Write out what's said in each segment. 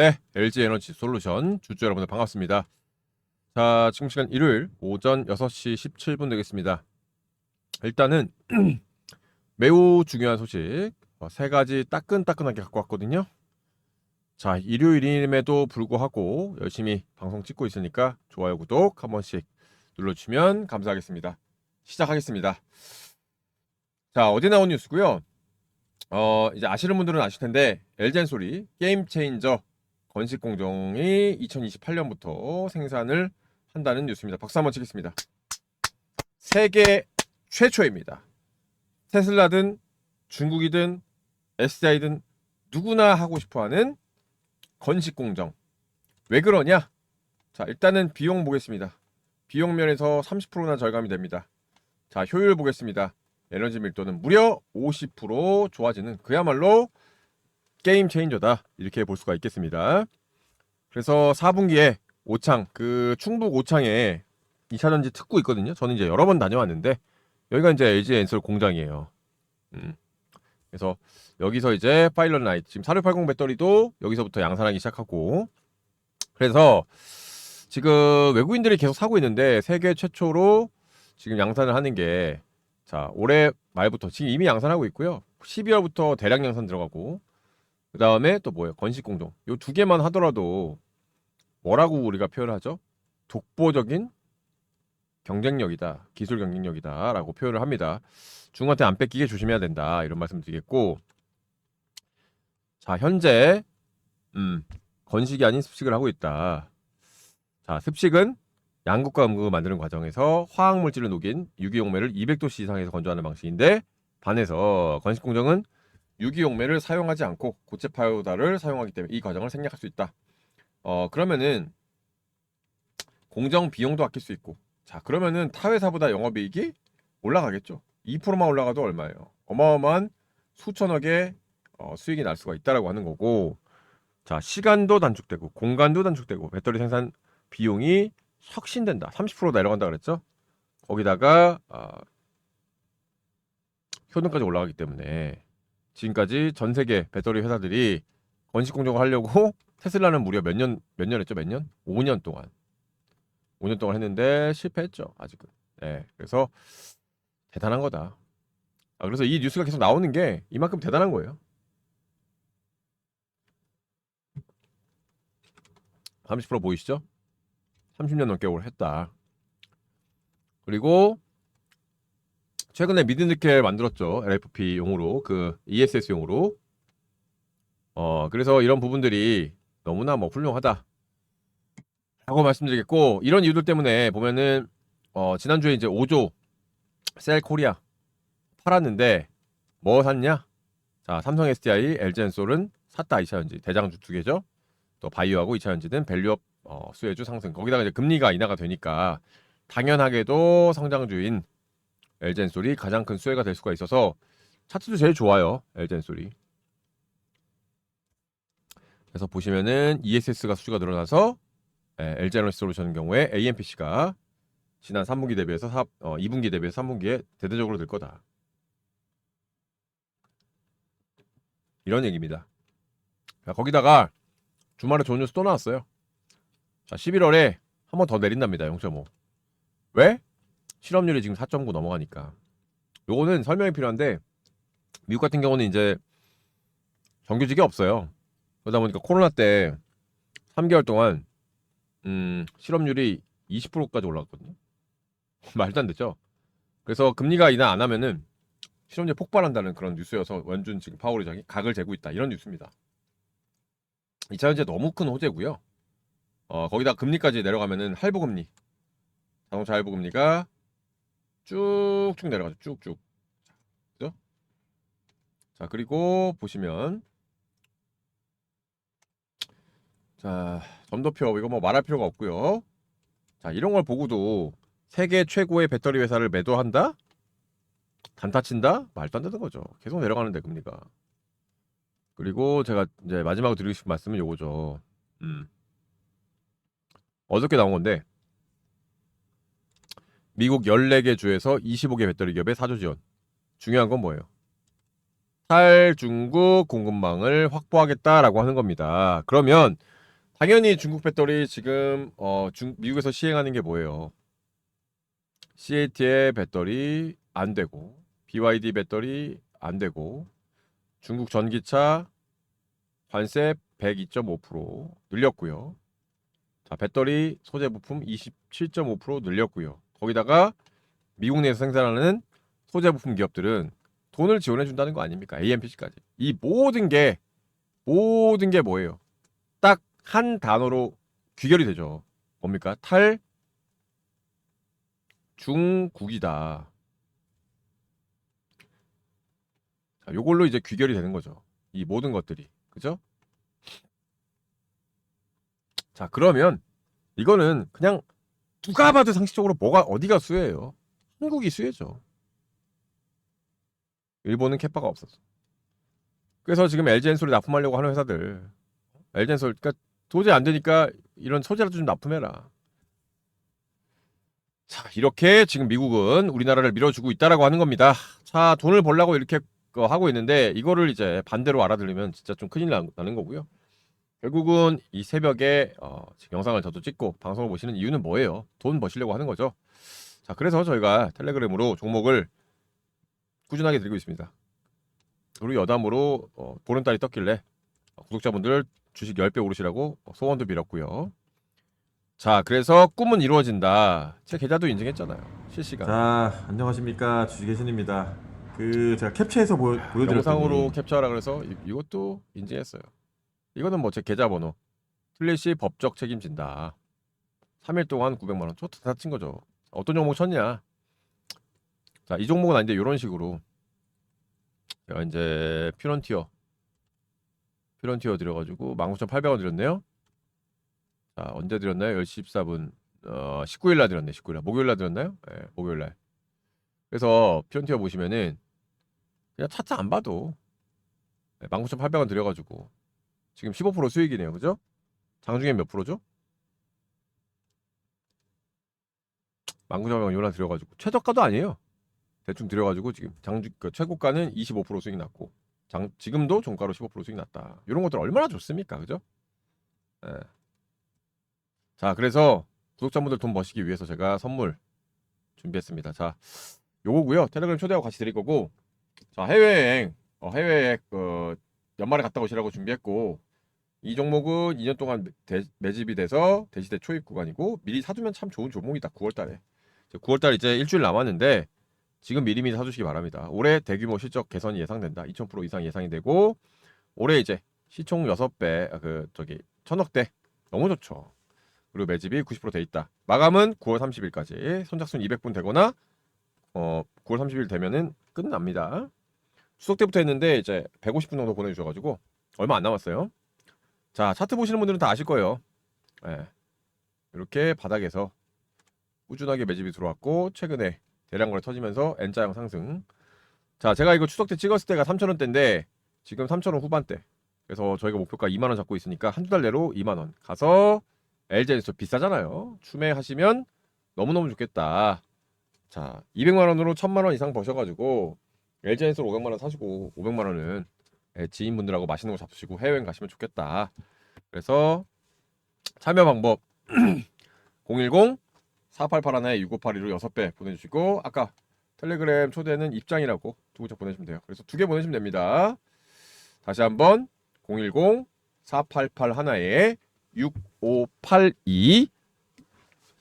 네, LG 에너지 솔루션 주주 여러분들 반갑습니다. 자, 지금 시간 일요일 오전 6시 17분 되겠습니다. 일단은 매우 중요한 소식 어, 세 가지 따끈따끈하게 갖고 왔거든요. 자, 일요일임에도 불구하고 열심히 방송 찍고 있으니까 좋아요, 구독 한 번씩 눌러주시면 감사하겠습니다. 시작하겠습니다. 자, 어제 나온 뉴스고요. 어, 이제 아시는 분들은 아실 텐데 엘젠 소리 게임 체인저 건식 공정이 2028년부터 생산을 한다는 뉴스입니다. 박수 한번 치겠습니다. 세계 최초입니다. 테슬라든 중국이든 SDI든 누구나 하고 싶어하는 건식 공정. 왜 그러냐? 자, 일단은 비용 보겠습니다. 비용 면에서 30%나 절감이 됩니다. 자, 효율 보겠습니다. 에너지 밀도는 무려 50% 좋아지는 그야말로 게임 체인저다 이렇게 볼 수가 있겠습니다. 그래서 4분기에 오창 그 충북 오창에 2차전지 특구 있거든요. 저는 이제 여러 번 다녀왔는데 여기가 이제 LG 엔솔 공장이에요. 음. 그래서 여기서 이제 파일럿 라이트 지금 4680 배터리도 여기서부터 양산하기 시작하고 그래서 지금 외국인들이 계속 사고 있는데 세계 최초로 지금 양산을 하는 게 자, 올해 말부터 지금 이미 양산하고 있고요. 12월부터 대량 양산 들어가고 그 다음에 또 뭐예요? 건식 공정. 요 두 개만 하더라도 뭐라고 우리가 표현하죠? 독보적인 경쟁력이다. 기술 경쟁력이다 라고 표현을 합니다. 중국한테 안 뺏기게 조심해야 된다. 이런 말씀 드리겠고 자, 현재 음, 건식이 아닌 습식을 하고 있다. 자, 습식은 양극과 음극을 만드는 과정에서 화학 물질을 녹인 유기용매를 200도씨 이상에서 건조하는 방식인데 반해서 건식 공정은 유기용매를 사용하지 않고 고체 파우더를 사용하기 때문에 이 과정을 생략할 수 있다. 어 그러면은 공정 비용도 아낄 수 있고 자 그러면은 타 회사보다 영업이익이 올라가겠죠. 2%만 올라가도 얼마예요? 어마어마한 수천억의 어, 수익이 날 수가 있다라고 하는 거고 자 시간도 단축되고 공간도 단축되고 배터리 생산 비용이 혁신된다. 30% 내려간다 그랬죠? 거기다가 어, 효능까지 올라가기 때문에 지금까지 전 세계 배터리 회사들이 건식 공정을 하려고 테슬라는 무려 몇 년 몇 년 했죠? 몇 년? 5년 동안. 5년 동안 했는데 실패했죠. 아직은. 네. 그래서 대단한 거다. 아, 그래서 이 뉴스가 계속 나오는 게 이만큼 대단한 거예요. 30% 보이시죠? 30년 넘게 오래 했다. 그리고 최근에 미드니켈 만들었죠. LFP용으로 그 ESS용으로. 어 그래서 이런 부분들이 너무나 뭐 훌륭하다. 라고 말씀드리겠고 이런 이유들 때문에 보면은 어 지난주에 이제 5조 셀 코리아 팔았는데 뭐 샀냐? 자 삼성 SDI, 엔솔은 샀다 2차전지 대장주 두 개죠. 또 바이오하고 2차전지는 밸류업 어, 수혜주 상승. 거기다가 이제 금리가 인하가 되니까 당연하게도 성장주인 엘젠솔이 가장 큰 수혜가 될 수가 있어서 차트도 제일 좋아요. 엘젠솔이. 그래서 보시면은 ESS가 수주가 늘어나서 예, LG에너지 솔루션 경우에 AMPC가 지난 3분기 대비해서 4, 어, 2분기 대비해서 3분기에 대대적으로 늘 거다. 이런 얘기입니다. 자, 거기다가 주말에 좋은 뉴스 또 나왔어요. 자, 11월에 한 번 더 내린답니다. 0.5. 왜? 실업률이 지금 4.9 넘어가니까. 요거는 설명이 필요한데 미국 같은 경우는 이제 정규직이 없어요. 그러다 보니까 코로나 때 3개월 동안 음, 실업률이 20%까지 올라갔거든요. 말도 안 되죠. 그래서 금리가 인하 안 하면은 실업률 폭발한다는 그런 뉴스여서 원준 지금 파월 의장이 각을 재고 있다 이런 뉴스입니다. 2차 현재 너무 큰 호재고요. 어, 거기다 금리까지 내려가면은 할부 금리, 자동차 할부 금리가 쭉쭉 내려가죠. 쭉쭉. 그죠? 자, 그리고 보시면 자, 점도표 이거 뭐 말할 필요가 없고요. 자, 이런 걸 보고도 세계 최고의 배터리 회사를 매도한다? 단타 친다? 말도 안 되는 거죠. 계속 내려가는데 금리가. 그리고 제가 이제 마지막으로 드리고 싶은 말씀은 요거죠. 음. 어저께 나온 건데 미국 14개 주에서 25개 배터리 기업의 사조 지원. 중요한 건 뭐예요? 탈 중국 공급망을 확보하겠다라고 하는 겁니다. 그러면 당연히 중국 배터리 지금 어, 중, 미국에서 시행하는 게 뭐예요? CAT의 배터리 안 되고 BYD 배터리 안 되고 중국 전기차 관세 102.5% 늘렸고요. 자, 배터리 소재 부품 27.5% 늘렸고요. 거기다가 미국 내에서 생산하는 소재 부품 기업들은 돈을 지원해 준다는 거 아닙니까? AMPC까지. 이 모든 게 모든 게 뭐예요? 딱 한 단어로 귀결이 되죠. 뭡니까? 탈 중국이다. 자, 요걸로 이제 귀결이 되는 거죠. 이 모든 것들이. 그죠? 자, 그러면 이거는 그냥 누가 봐도 상식적으로 뭐가 어디가 수혜예요? 한국이 수혜죠. 일본은 캐파가 없었어. 그래서 지금 LG엔솔에 납품하려고 하는 회사들 LG엔솔 그러니까 도저히 안 되니까 이런 소재라도 좀 납품해라. 자, 이렇게 지금 미국은 우리나라를 밀어주고 있다라고 하는 겁니다. 자, 돈을 벌라고 이렇게 그 하고 있는데 이거를 이제 반대로 알아들으면 진짜 좀 큰일 나- 나는 거고요. 결국은 이 새벽에 어, 영상을 저도 찍고 방송을 보시는 이유는 뭐예요? 돈 버시려고 하는 거죠. 자, 그래서 저희가 텔레그램으로 종목을 꾸준하게 드리고 있습니다. 그리고 여담으로 어, 보름달이 떴길래 어, 구독자분들 주식 10배 오르시라고 소원도 빌었고요. 자, 그래서 꿈은 이루어진다. 제 계좌도 인증했잖아요. 실시간. 자 안녕하십니까 주식의 신입니다. 그 제가 캡처해서 보여, 보여드렸더니 영상으로 캡처하라 그래서 이, 이것도 인증했어요. 이거는 뭐 제 계좌번호. 틀리시 법적 책임진다. 3일 동안 900만 원. 저도 다친 거죠. 어떤 종목 쳤냐? 자, 이 종목은 아닌데 이런 식으로 제가 이제 퓨런티어 퓨런티어 드려가지고 19,800원 드렸네요. 자, 언제 드렸나요? 10시 14분 어, 19일 날 드렸네. 19일 날. 목요일 날 드렸나요? 예, 목요일 날. 그래서 퓨런티어 보시면은 그냥 차트 안 봐도 19,800원 드려가지고 지금 15% 수익이네요. 그죠? 장중에 몇 프로죠? 19,800원 요나 드려가지고 최저가도 아니에요. 대충 드려가지고 지금 장주 그 최고가는 25% 수익 났고 장, 지금도 종가로 15% 수익 났다. 이런 것들 얼마나 좋습니까? 그죠? 예. 자, 그래서 구독자분들 돈 버시기 위해서 제가 선물 준비했습니다. 자, 요거고요. 텔레그램 초대하고 같이 드릴 거고 자, 해외여행 어, 해외에 그 연말에 갔다 오시라고 준비했고 이 종목은 2년 동안 대- 매집이 돼서 대시대 초입 구간이고 미리 사두면 참 좋은 종목이다. 9월달에 9월달 이제 일주일 남았는데 지금 미리미리 사주시기 바랍니다. 올해 대규모 실적 개선이 예상된다. 2,000% 이상 예상이 되고 올해 이제 시총 6배 아, 그 저기 천억대 너무 좋죠. 그리고 매집이 90%돼 있다. 마감은 9월 30일까지 선착순 200분 되거나 어 9월 30일 되면은 끝납니다. 추석 때부터 했는데 이제 150분 정도 보내주셔가지고 얼마 안 남았어요. 자 차트 보시는 분들은 다 아실 거예요. 예. 이렇게 바닥에서 꾸준하게 매집이 들어왔고 최근에 대량 거래 터지면서 N자형 상승. 자 제가 이거 추석 때 찍었을 때가 3,000원대인데 지금 3,000원 후반대. 그래서 저희가 목표가 2만 원 잡고 있으니까 한 두 달 내로 2만 원 가서 LG에서 비싸잖아요. 추매하시면 너무너무 좋겠다. 자, 200만 원으로 1000만 원 이상 버셔 가지고 LG에서 500만 원 사시고 500만 원은 예, 지인분들하고 맛있는 거 잡수시고 해외여행 가시면 좋겠다. 그래서 참여 방법 010 4881에 6582로 6배 보내주시고 아까 텔레그램 초대는 입장이라고 두 글자 보내주시면 돼요. 그래서 두 개 보내시면 됩니다. 다시 한번 010 4881에 6582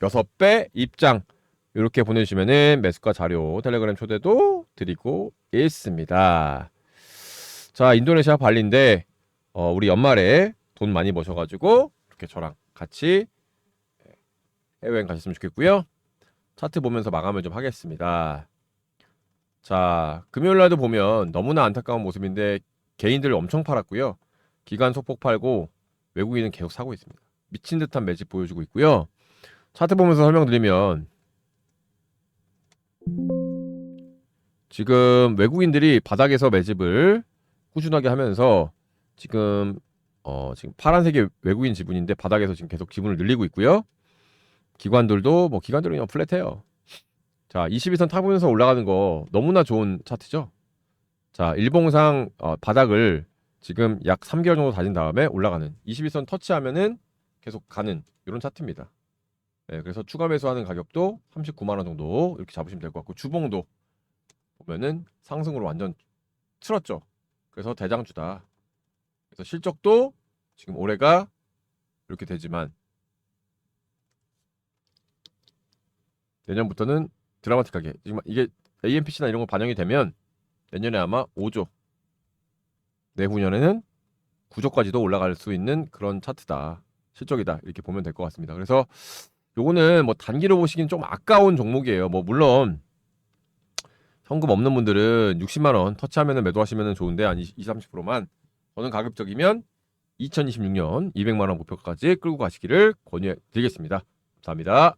6배 입장 이렇게 보내주시면은 매수가 자료 텔레그램 초대도 드리고 있습니다. 자 인도네시아 발리인데 어, 우리 연말에 돈 많이 버셔가지고 이렇게 저랑 같이 해외여행 가셨으면 좋겠고요. 차트 보면서 마감을 좀 하겠습니다. 자 금요일 날도 보면 너무나 안타까운 모습인데 개인들 엄청 팔았고요. 기관 소폭 팔고 외국인은 계속 사고 있습니다. 미친 듯한 매집 보여주고 있고요. 차트 보면서 설명드리면 지금 외국인들이 바닥에서 매집을 꾸준하게 하면서 지금 어 지금 파란색이 외국인 지분인데 바닥에서 지금 계속 지분을 늘리고 있고요. 기관들도 뭐 기관들은 그냥 플랫해요. 자, 22선 타보면서 올라가는 거 너무나 좋은 차트죠. 자, 일봉상 어, 바닥을 지금 약 3개월 정도 다진 다음에 올라가는 21선 터치하면은 계속 가는 이런 차트입니다. 네, 그래서 추가 매수하는 가격도 39만 원 정도 이렇게 잡으시면 될 것 같고 주봉도 보면은 상승으로 완전 틀었죠. 그래서 대장주다. 그래서 실적도 지금 올해가 이렇게 되지만 내년부터는 드라마틱하게 지금 이게 AMPC나 이런 거 반영이 되면 내년에 아마 5조 내후년에는 9조까지도 올라갈 수 있는 그런 차트다 실적이다 이렇게 보면 될 것 같습니다. 그래서 요거는 뭐 단기로 보시긴 좀 아까운 종목이에요. 뭐 물론 현금 없는 분들은 60만 원 터치하면 매도하시면 좋은데 한 20, 30%만 저는 가급적이면 2026년 200만 원 목표까지 끌고 가시기를 권유해 드리겠습니다. 감사합니다.